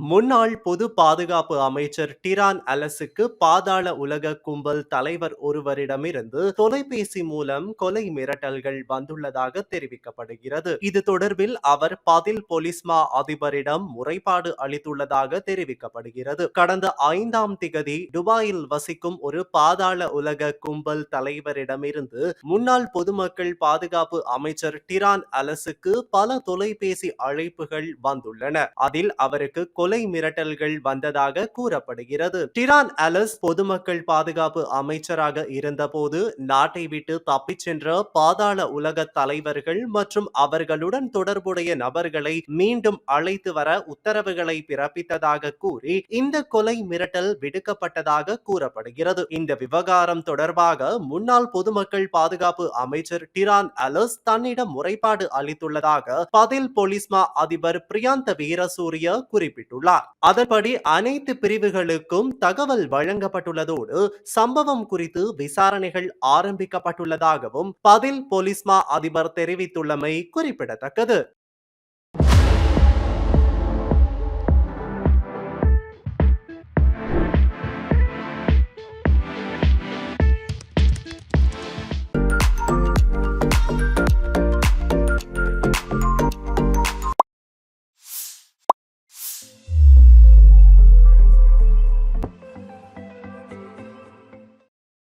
முன்னாள் பொது பாதுகாப்பு அமைச்சர் டிரான் அலசுக்கு பாதாள உலக கும்பல் தலைவர் ஒருவரிடமிருந்து தொலைபேசி மூலம் கொலை மிரட்டல்கள் வந்துள்ளதாக தெரிவிக்கப்படுகிறது. இது தொடர்பில் அவர் பதில் போலீஸ்மா அதிபரிடம் முறைப்பாடு அளித்துள்ளதாக தெரிவிக்கப்படுகிறது. கடந்த ஐந்தாம் திகதி துபாயில் வசிக்கும் ஒரு பாதாள உலக கும்பல் தலைவரிடமிருந்து முன்னாள் பொதுமக்கள் பாதுகாப்பு அமைச்சர் டிரான் அலசுக்கு பல தொலைபேசி அழைப்புகள் வந்துள்ளன. அதில் அவருக்கு கொலை மிரட்டல்கள் வந்ததாக கூறப்படுகிறது. டிரான் அலஸ் பொதுமக்கள் பாதுகாப்பு அமைச்சராக இருந்தபோது நாட்டை விட்டு தப்பிச் சென்ற பாதாள உலக தலைவர்கள் மற்றும் அவர்களுடன் தொடர்புடைய நபர்களை மீண்டும் அழைத்து வர உத்தரவுகளை பிறப்பித்ததாக கூறி இந்த கொலை மிரட்டல் விடுக்கப்பட்டதாக கூறப்படுகிறது. இந்த விவகாரம் தொடர்பாக முன்னாள் பொதுமக்கள் பாதுகாப்பு அமைச்சர் டிரான் அலஸ் தன்னிடம் முறைப்பாடு அளித்துள்ளதாக பதில் பொலிஸ்மா அதிபர் பிரியாந்த வீரசூரிய குறிப்பிட்டுள்ளார் அதன்படி அனைத்து பிரிவுகளுக்கும் தகவல் வழங்கப்பட்டுள்ளதோடு சம்பவம் குறித்து விசாரணைகள் ஆரம்பிக்கப்பட்டுள்ளதாகவும் பதில் பொலிஸ்மா அதிபர் தெரிவித்துள்ளமை குறிப்பிடத்தக்கது.